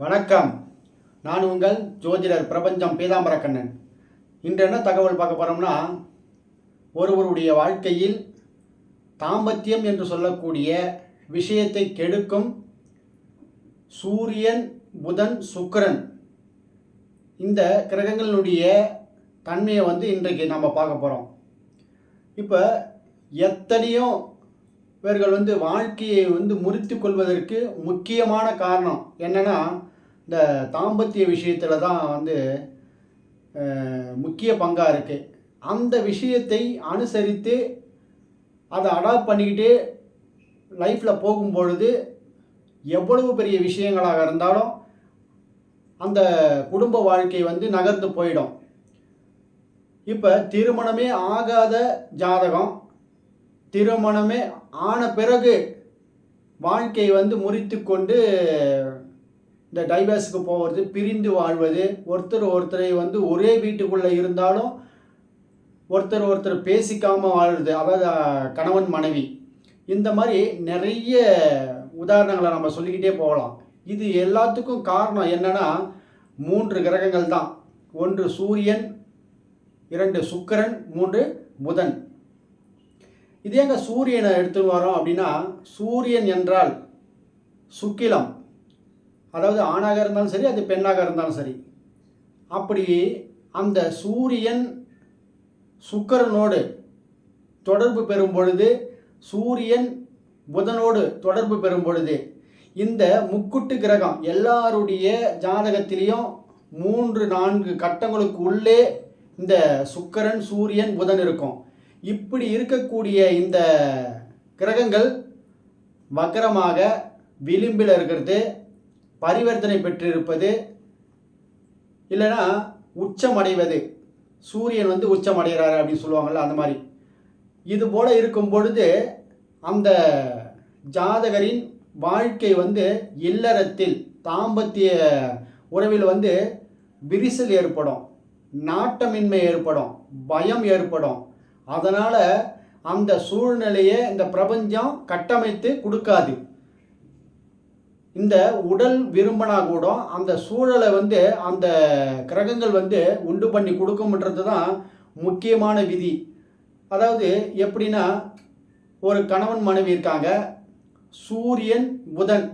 வணக்கம். நான் உங்கள் ஜோதிடர் பிரபஞ்சம் பீதாம்பரக்கண்ணன் இன்று என்ன தகவல் பார்க்க போகிறோம்னா ஒருவருடைய வாழ்க்கையில் தாம்பத்தியம் என்று சொல்லக்கூடிய விஷயத்தை கெடுக்கும் சூரியன் புதன் சுக்கிரன். இந்த கிரகங்களினுடைய தன்மையை வந்து இன்றைக்கு நம்ம பார்க்க போகிறோம் இப்போ எத்தனையோ இவர்கள் வந்து வாழ்க்கையை வந்து முறித்து கொள்வதற்கு முக்கியமான காரணம் என்னென்னா இந்த தாம்பத்திய விஷயத்தில் தான் வந்து முக்கிய பங்காக இருக்குது அந்த விஷயத்தை அனுசரித்து அதை அடாப்ட் பண்ணிக்கிட்டு லைஃப்பில் போகும்பொழுது எவ்வளவு பெரிய விஷயங்களாக இருந்தாலும் அந்த குடும்ப வாழ்க்கை வந்து நகர்ந்து போயிடும். இப்போ திருமணமே ஆகாத ஜாதகம் திருமணமே ஆன பிறகு வாழ்க்கையை வந்து முறித்து கொண்டு இந்த டைவர்ஸுக்கு போகிறது பிரிந்து வாழ்வது ஒருத்தர் ஒருத்தரை வந்து ஒரே வீட்டுக்குள்ளே இருந்தாலும் ஒருத்தர் ஒருத்தர் பேசிக்காமல் வாழ்றது அதாவது கணவன் மனைவி. இந்த மாதிரி நிறைய உதாரணங்களை நம்ம சொல்லிக்கிட்டே போகலாம். இது எல்லாத்துக்கும் காரணம் என்னன்னா மூன்று கிரகங்கள் தான். ஒன்று சூரியன் இரண்டு சுக்கிரன் மூன்று புதன். இதே எங்கள் சூரியனை எடுத்துன்னு வரோம் அப்படின்னா சூரியன் என்றால் சுக்கிலம். அதாவது ஆணாக இருந்தாலும் சரி அது பெண்ணாக இருந்தாலும் சரி. அப்படி அந்த சூரியன் சுக்கரனோடு தொடர்பு பெறும் பொழுது சூரியன் புதனோடு தொடர்பு பெறும் பொழுது இந்த முக்குட்டு கிரகம் எல்லாருடைய ஜாதகத்திலையும் மூன்று நான்கு கட்டங்களுக்கு உள்ளே இந்த சுக்கரன் சூரியன் புதன் இருக்கும். இப்படி இருக்கக்கூடிய இந்த கிரகங்கள் வக்கரமாக விளிம்பில் இருக்கிறது பரிவர்த்தனை பெற்றிருப்பது இல்லைன்னா உச்சமடைவது. சூரியன் வந்து உச்சமடைகிறாரு அப்படின்னு சொல்லுவாங்கள்ல அந்த மாதிரி. இது போல் இருக்கும் பொழுது அந்த ஜாதகரின் வாழ்க்கை வந்து இல்லறத்தில் தாம்பத்திய உறவில் வந்து விரிசல் ஏற்படும் நாட்டமின்மை ஏற்படும் பயம் ஏற்படும். அதனால் அந்த சூழ்நிலையை இந்த பிரபஞ்சம் கட்டமைத்து கொடுக்காது. இந்த உடல் விரும்பினா கூட அந்த சூழலை வந்து அந்த கிரகங்கள் வந்து உண்டு பண்ணி கொடுக்கும்ன்றது தான் முக்கியமான விதி. அதாவது எப்படின்னா ஒரு கணவன் மனைவி இருக்காங்க. சூரியன் புதன்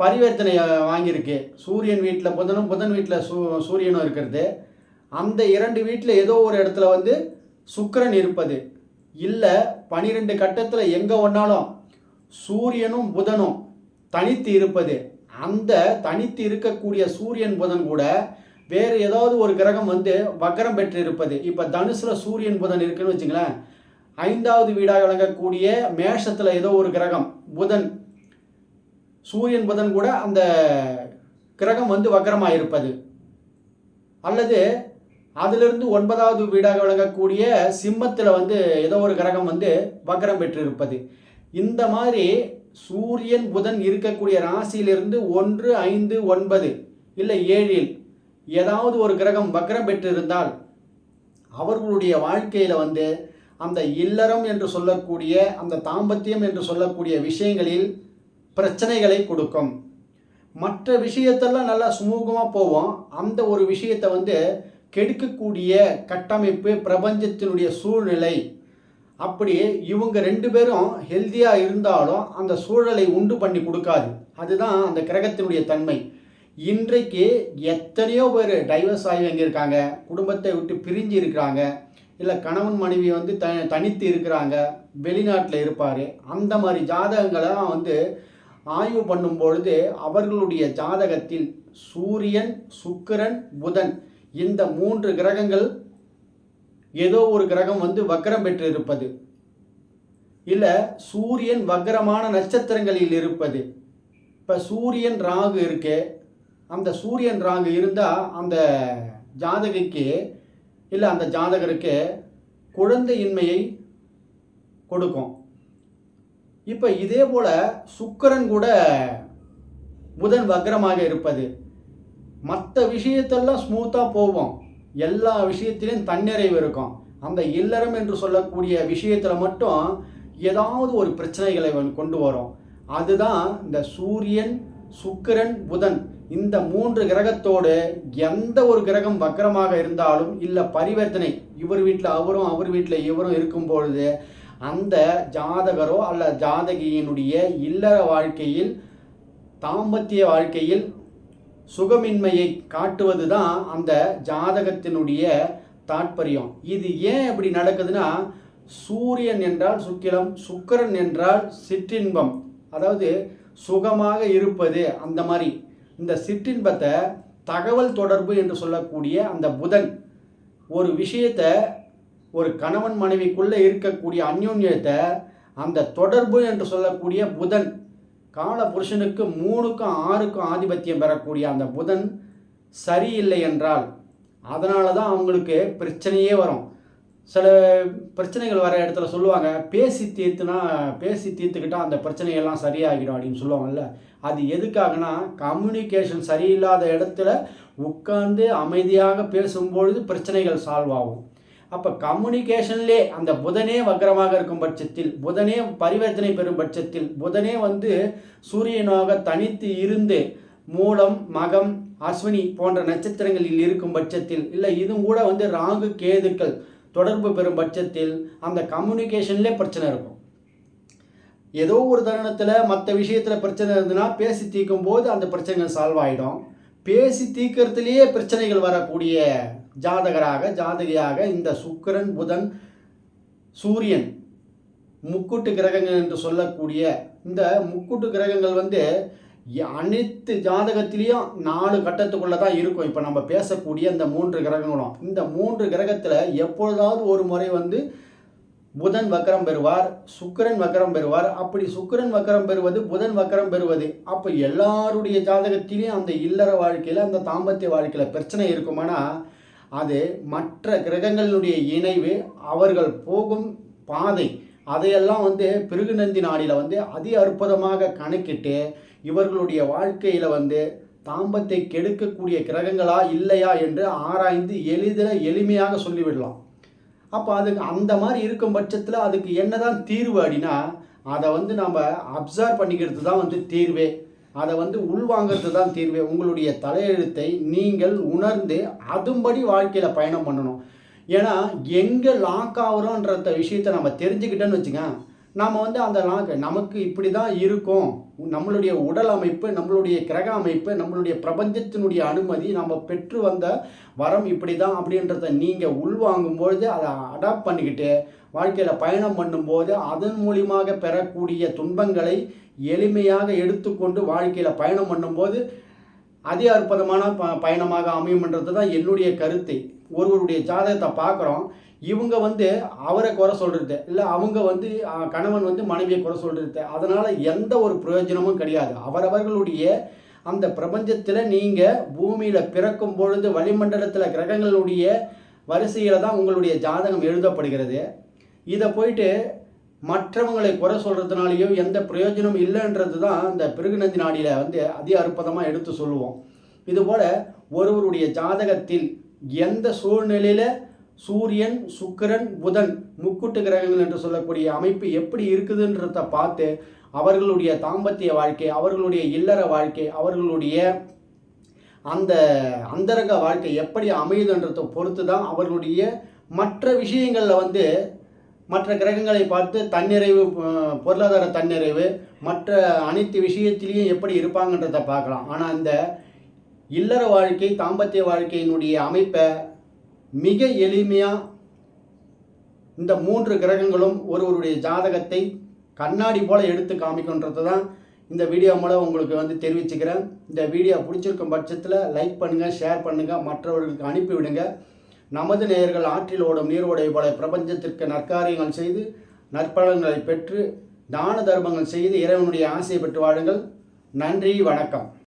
பரிவர்த்தனை வாங்கியிருக்கு. சூரியன் வீட்டில் புதனும் புதன் வீட்டில் சூ சூரியனும் இருக்கிறது. அந்த இரண்டு வீட்டில் ஏதோ ஒரு இடத்துல வந்து சுக்கரன் இருப்பது. இல்லை பனிரெண்டு கட்டத்தில் எங்கே ஒன்றாலும் சூரியனும் புதனும் தனித்து இருப்பது. அந்த தனித்து இருக்கக்கூடிய சூரியன் புதன் கூட வேறு ஏதாவது ஒரு கிரகம் வந்து வக்கரம் பெற்று இருப்பது இப்போ தனுசில் சூரியன் புதன் இருக்குன்னு வச்சுங்களேன். ஐந்தாவது வீடாக விளங்கக்கூடிய மேஷத்தில் ஏதோ ஒரு கிரகம் புதன். சூரியன் புதன் கூட அந்த கிரகம் வந்து வக்கரமாக இருப்பது அல்லது அதிலிருந்து ஒன்பதாவது வீடாக விளங்கக்கூடிய சிம்மத்தில் வந்து ஏதோ ஒரு கிரகம் வந்து வக்கரம் பெற்றிருப்பது. இந்த மாதிரி சூரியன் புதன் இருக்கக்கூடிய ராசியிலிருந்து ஒன்று ஐந்து ஒன்பது இல்லை ஏழில் ஏதாவது ஒரு கிரகம் வக்கரம் பெற்றிருந்தால் அவர்களுடைய வாழ்க்கையில் வந்து அந்த இல்லறம் என்று சொல்லக்கூடிய அந்த தாம்பத்தியம் என்று சொல்லக்கூடிய விஷயங்களில் பிரச்சனைகளை கொடுக்கும். மற்ற விஷயத்தெல்லாம் நல்லா சுமூகமாக போவோம். அந்த ஒரு விஷயத்தை வந்து கெடுக்கக்கூடிய கட்டமைப்பு பிரபஞ்சத்தினுடைய சூழ்நிலை. அப்படி இவங்க ரெண்டு பேரும் ஹெல்த்தியாக இருந்தாலும் அந்த சூழலை உண்டு பண்ணி கொடுக்காது. அதுதான் அந்த கிரகத்தினுடைய தன்மை. இன்றைக்கு எத்தனையோ பேர் டைவர்ஸ் ஆகி வாங்கியிருக்காங்க குடும்பத்தை விட்டு பிரிஞ்சு இருக்கிறாங்க. இல்லை கணவன் மனைவி வந்து த தனித்து இருக்கிறாங்க. வெளிநாட்டில் இருப்பார். அந்த மாதிரி ஜாதகங்களெல்லாம் வந்து ஆய்வு பண்ணும் பொழுது அவர்களுடைய ஜாதகத்தில் சூரியன் சுக்கிரன் புதன் இந்த மூன்று கிரகங்கள் ஏதோ ஒரு கிரகம் வந்து வக்கரம் பெற்று இருப்பது இல்லை சூரியன் வக்கரமான நட்சத்திரங்களில் இருப்பது. இப்போ சூரியன் ராகு இருக்கு அந்த சூரியன் ராகு இருந்தால் அந்த ஜாதகிக்கு இல்லை அந்த ஜாதகருக்கு குழந்தையின்மையை கொடுக்கும். இப்போ இதே போல் சுக்கரன் கூட புதன் வக்ரமாக இருப்பது. மற்ற விஷயத்தெல்லாம் ஸ்மூத்தாக போவோம் எல்லா விஷயத்திலையும் தன்னிறைவு இருக்கும். அந்த இல்லறம் என்று சொல்லக்கூடிய விஷயத்தில் மட்டும் ஏதாவது ஒரு பிரச்சனைகளை கொண்டு வரும். அதுதான் இந்த சூரியன் சுக்கிரன் புதன். இந்த மூன்று கிரகத்தோடு எந்த ஒரு கிரகம் வக்கரமாக இருந்தாலும் இல்லை பரிவர்த்தனை இவர் வீட்டில் அவரும் அவர் வீட்டில் இவரும் இருக்கும் பொழுது அந்த ஜாதகரோ அல்ல ஜாதகியினுடைய இல்லற வாழ்க்கையில் தாம்பத்திய வாழ்க்கையில் சுகமின்மையை காட்டுவது தான் அந்த ஜாதகத்தினுடைய தாற்பயம். இது ஏன் இப்படி நடக்குதுன்னா சூரியன் என்றால் சுக்கிலம் சுக்கிரன் என்றால் சிற்றின்பம். அதாவது சுகமாக இருப்பது அந்த மாதிரி. இந்த சிற்றின்பத்தை தகவல் தொடர்பு என்று சொல்லக்கூடிய அந்த புதன் ஒரு விஷயத்தை ஒரு கணவன் மனைவிக்குள்ளே இருக்கக்கூடிய அந்யோன்யத்தை அந்த தொடர்பு என்று சொல்லக்கூடிய புதன் கால புருஷனுக்கு மூணுக்கும் ஆறுக்கும் ஆதிபத்தியம் பெறக்கூடிய அந்த புதன் சரியில்லை என்றால் அதனால தான் அவங்களுக்கு பிரச்சனையே வரும். சில பிரச்சனைகள் வர இடத்துல சொல்லுவாங்க பேசி தீர்த்துனா பேசி தீர்த்துக்கிட்டால் அந்த பிரச்சனையெல்லாம் சரியாகிடும் அப்படின்னு சொல்லுவாங்கல்ல. அது எதுக்காகனா கம்யூனிகேஷன் சரியில்லாத இடத்துல உட்கார்ந்து அமைதியாக பேசும்பொழுது பிரச்சனைகள் சால்வ் ஆகும். அப்போ கம்யூனிகேஷன்லே அந்த புதனே வக்கரமாக இருக்கும் பட்சத்தில் புதனே பரிவர்த்தனை பெறும் பட்சத்தில் புதனே வந்து சூரியனாக தனித்து இருந்து மூலம் மகம் அஸ்வினி போன்ற நட்சத்திரங்களில் இருக்கும் பட்சத்தில் இல்லை இதுவும் கூட வந்து ராகு கேதுக்கள் தொடர்பு பெறும் பட்சத்தில் அந்த கம்யூனிகேஷன்லேயே பிரச்சனை இருக்கும். ஏதோ ஒரு தருணத்தில் மற்ற விஷயத்தில் பிரச்சனை இருந்ததுன்னா பேசி தீர்க்கும் போது அந்த பிரச்சனைகள் சால்வ் ஆகிடும் பேசி தீக்கிறதுலேயே பிரச்சனைகள் வரக்கூடிய ஜாதகராக ஜாதகியாக இந்த சுக்கரன் புதன் சூரியன் முக்கூட்டு கிரகங்கள் என்று சொல்லக்கூடிய இந்த முக்கூட்டு கிரகங்கள் வந்து அனைத்து ஜாதகத்திலையும் நாலு கட்டத்துக்குள்ளே தான் இருக்கும். இப்போ நம்ம பேசக்கூடிய இந்த மூன்று கிரகங்களும். இந்த மூன்று கிரகத்தில் எப்பொழுதாவது ஒரு முறை வந்து புதன் வக்கரம் பெறுவார் சுக்கரன் வக்கரம் பெறுவார். அப்படி சுக்கிரன் வக்கரம் பெறுவது புதன் வக்கரம் பெறுவது அப்போ எல்லாருடைய ஜாதகத்திலையும் அந்த இல்லற வாழ்க்கையில் அந்த தாம்பத்திய வாழ்க்கையில் பிரச்சனை இருக்குமானா அது மற்ற கிரகங்களுடைய இணைவு அவர்கள் போகும் பாதை அதையெல்லாம் வந்து பிருகுநந்தி நாடியில் வந்து அதி அற்புதமாக கணக்கிட்டு இவர்களுடைய வாழ்க்கையில் வந்து தாம்பத்தை கெடுக்கக்கூடிய கிரகங்களா இல்லையா என்று ஆராய்ந்து எளிதில் எளிமையாக சொல்லிவிடலாம். அப்போ அதுக்கு அந்த மாதிரி இருக்கும் பட்சத்தில் அதுக்கு என்னதான் தீர்வு அப்படின்னா அதை வந்து நம்ம அப்சர்வ் பண்ணிக்கிறது தான் வந்து தீர்வே. அதை வந்து உள்வாங்கிறது தான் தீர்வே. உங்களுடைய தலையெழுத்தை நீங்கள் உணர்ந்து அதும்படி வாழ்க்கையில் பயணம் பண்ணணும். ஏன்னா எங்கே லாக் ஆகிறோன்றத விஷயத்தை நம்ம தெரிஞ்சுக்கிட்டோன்னு வச்சுக்கோங்க. நாம் வந்து அந்த நமக்கு இப்படி தான் இருக்கும். நம்மளுடைய உடல் அமைப்பு நம்மளுடைய கிரக அமைப்பு நம்மளுடைய பிரபஞ்சத்தினுடைய அனுமதி நம்ம பெற்று வந்த வரம் இப்படி தான் அப்படின்றத நீங்கள் உள்வாங்கும்பொழுது அதை அடாப்ட் பண்ணிக்கிட்டு வாழ்க்கையில் பயணம் பண்ணும்போது அதன் மூலியமாக பெறக்கூடிய துன்பங்களை எளிமையாக எடுத்துக்கொண்டு வாழ்க்கையில் பயணம் பண்ணும்போது அதி அற்புதமான ப பயணமாக அமையும்ன்றது தான் என்னுடைய கருத்தை. ஒருவருடைய ஜாதகத்தை பார்க்குறோம். இவங்க வந்து அவரை குறை சொல்கிறது இல்லை அவங்க வந்து கணவன் வந்து மனைவியை குறை சொல்கிறது அதனால் எந்த ஒரு பிரயோஜனமும் கிடையாது. அவரவர்களுடைய அந்த பிரபஞ்சத்தில் நீங்கள் பூமியில் பிறக்கும் பொழுது வளிமண்டலத்தில் கிரகங்களுடைய வரிசையில் தான் உங்களுடைய ஜாதகம் எழுதப்படுகிறது. இதை போயிட்டு மற்றவங்களை குறை சொல்கிறதுனாலையோ எந்த பிரயோஜனம் இல்லைன்றது தான் இந்த பிருகுநந்தி நாடியில் வந்து அதி அற்புதமாக எடுத்து சொல்லுவோம். இதுபோல் ஒருவருடைய ஜாதகத்தில் எந்த சூழ்நிலையில் சூரியன் சுக்கிரன் புதன் முக்குட்டு கிரகங்கள் என்று சொல்லக்கூடிய அமைப்பு எப்படி இருக்குதுன்றத பார்த்து அவர்களுடைய தாம்பத்திய வாழ்க்கை அவர்களுடைய இல்லற வாழ்க்கை அவர்களுடைய அந்த அந்தரங்க வாழ்க்கை எப்படி அமையுதுன்றதை பொறுத்து தான் அவர்களுடைய மற்ற விஷயங்களில் வந்து மற்ற கிரகங்களை பார்த்து தன்னிறைவு பொருளாதார தன்னிறைவு மற்ற அனைத்து விஷயத்திலையும் எப்படி இருப்பாங்கன்றதை பார்க்கலாம். ஆனால் இந்த இல்லற வாழ்க்கை தாம்பத்திய வாழ்க்கையினுடைய அமைப்பை மிக எளிமையாக இந்த மூன்று கிரகங்களும் ஒருவருடைய ஜாதகத்தை கண்ணாடி போல் எடுத்து காமிக்கின்றது தான் இந்த வீடியோ மூலம் உங்களுக்கு வந்து தெரிவிச்சுக்கிறேன். இந்த வீடியோ பிடிச்சிருக்கும் பட்சத்தில் லைக் பண்ணுங்கள் ஷேர் பண்ணுங்கள் மற்றவர்களுக்கு அனுப்பிவிடுங்க நமது நேயர்கள் ஆற்றில் ஓடும் நீரோடை போல பிரபஞ்சத்திற்கு நற்காரியங்கள் செய்து நற்பலன்களை பெற்று தான தர்மங்கள் செய்து இறைவனுடைய ஆசையை பெற்று வாழுங்கள். நன்றி வணக்கம்.